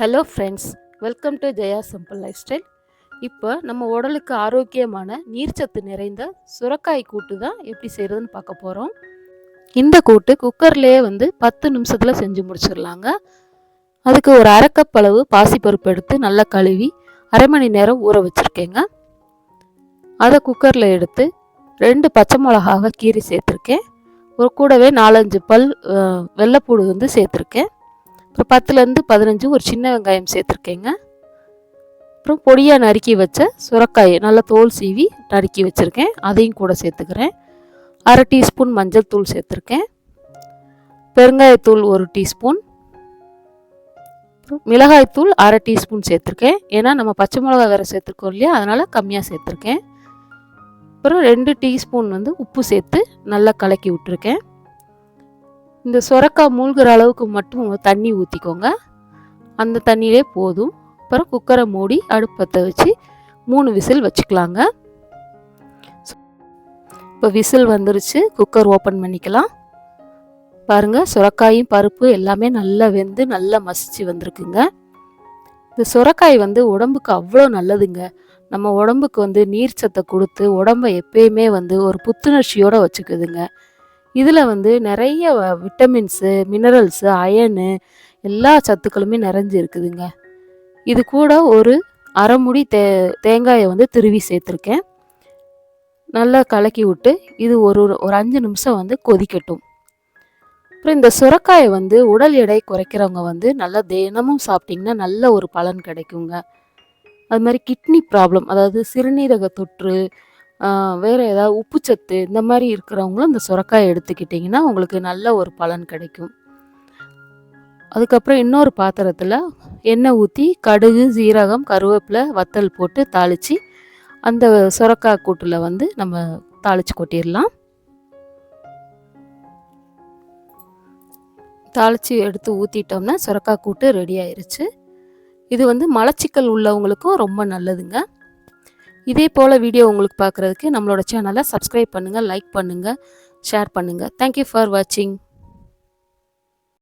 Hello friends welcome to Jaya simple life style இப்போ நம்ம உடலுக்கு ஆரோக்கியமான நீர்ச்சத்து நிறைந்த சுரக்காய் கூட்டு தான் எப்படி செய்கிறதுன்னு பார்க்க போகிறோம் இந்த கூட்டு குக்கர்லேயே வந்து பத்து நிமிஷத்தில் செஞ்சு முடிச்சிடலாங்க. அதுக்கு ஒரு அரை கப் அளவு பாசிப்பருப்பு எடுத்து நல்லா கழுவி அரை மணி நேரம் ஊற வச்சுருக்கேங்க. அதை குக்கரில் எடுத்து ரெண்டு பச்சை மிளகாவை கீரி சேர்த்துருக்கேன். ஒரு கூடவே நாலஞ்சு பல் வெள்ளைப்பூடு வந்து சேர்த்துருக்கேன். அப்புறம் பத்துலேருந்து பதினஞ்சு ஒரு சின்ன வெங்காயம் சேர்த்துருக்கேங்க. அப்புறம் பொடியாக நறுக்கி வச்ச சுரக்காய் நல்லா தோல் சீவி நறுக்கி வச்சுருக்கேன். அதையும் கூட சேர்த்துக்கிறேன். அரை டீஸ்பூன் மஞ்சள் தூள் சேர்த்துருக்கேன். பெருங்காயத்தூள் ஒரு டீஸ்பூன். அப்புறம் மிளகாய்த்தூள் அரை டீஸ்பூன் சேர்த்துருக்கேன். ஏன்னா நம்ம பச்சை மிளகா வேறு சேர்த்துருக்கோம் இல்லையா? அதனால் கம்மியாக சேர்த்துருக்கேன். அப்புறம் ரெண்டு டீஸ்பூன் வந்து உப்பு சேர்த்து நல்லா கலக்கி விட்டுருக்கேன். இந்த சுரக்காய் மூழ்கிற அளவுக்கு மட்டும் தண்ணி ஊற்றிக்கோங்க அந்த தண்ணியிலே போதும். அப்புறம் குக்கரை மூடி அடுப்பத்தை வச்சு மூணு விசில் வச்சுக்கலாங்க. இப்போ விசில் வந்துருச்சு. குக்கர் ஓப்பன் பண்ணிக்கலாம். பாருங்கள் சுரக்காயும் பருப்பு எல்லாமே நல்லா வெந்து நல்லா மசிச்சு வந்திருக்குங்க. இந்த சுரக்காய் வந்து உடம்புக்கு அவ்வளோ நல்லதுங்க. நம்ம உடம்புக்கு வந்து நீர் சத்தை கொடுத்து உடம்பை எப்பயுமே வந்து ஒரு புத்துணர்ச்சியோடு வச்சுக்குதுங்க. இதில் வந்து நிறைய வ- விட்டமின்ஸு மினரல்ஸு அயனு எல்லா சத்துக்களுமே நிறைஞ்சு இருக்குதுங்க இது கூட ஒரு அரைமுடி தே தேங்காயை வந்து திருவி சேர்த்துருக்கேன். நல்லா கலக்கி விட்டு இது ஒரு ஒரு அஞ்சு நிமிஷம் வந்து கொதிக்கட்டும். அப்புறம் இந்த சுரக்காயை வந்து உடல் எடை குறைக்கிறவங்க வந்து நல்லா தினமும் சாப்பிட்டிங்கன்னா நல்ல ஒரு பலன் கிடைக்குங்க. அது மாதிரி கிட்னி ப்ராப்ளம் அதாவது சிறுநீரக தொற்று வேறு ஏதாவது உப்புச்சத்து இந்த மாதிரி இருக்கிறவங்களும் இந்த சுரக்காயை எடுத்துக்கிட்டிங்கன்னா உங்களுக்கு நல்ல ஒரு பலன் கிடைக்கும். அதுக்கப்புறம் இன்னொரு பாத்திரத்தில் எண்ணெய் ஊற்றி கடுகு சீரகம் கருவேப்பிலை வத்தல் போட்டு தாளித்து அந்த சுரக்காய் கூட்டில் வந்து நம்ம தாளித்து கொட்டிடலாம். தாளித்து எடுத்து ஊற்றிட்டோம்னா சுரக்காய் கூட்டு ரெடி ஆயிடுச்சு இது வந்து மலச்சிக்கல் உள்ளவங்களுக்கும் ரொம்ப நல்லதுங்க. இதே போல் வீடியோ உங்களுக்கு பார்க்குறதுக்கு நம்மளோட சேனலை சப்ஸ்கிரைப் பண்ணுங்கள் லைக் பண்ணுங்கள் ஷேர் பண்ணுங்கள் தேங்க்யூ ஃபார் வாட்சிங்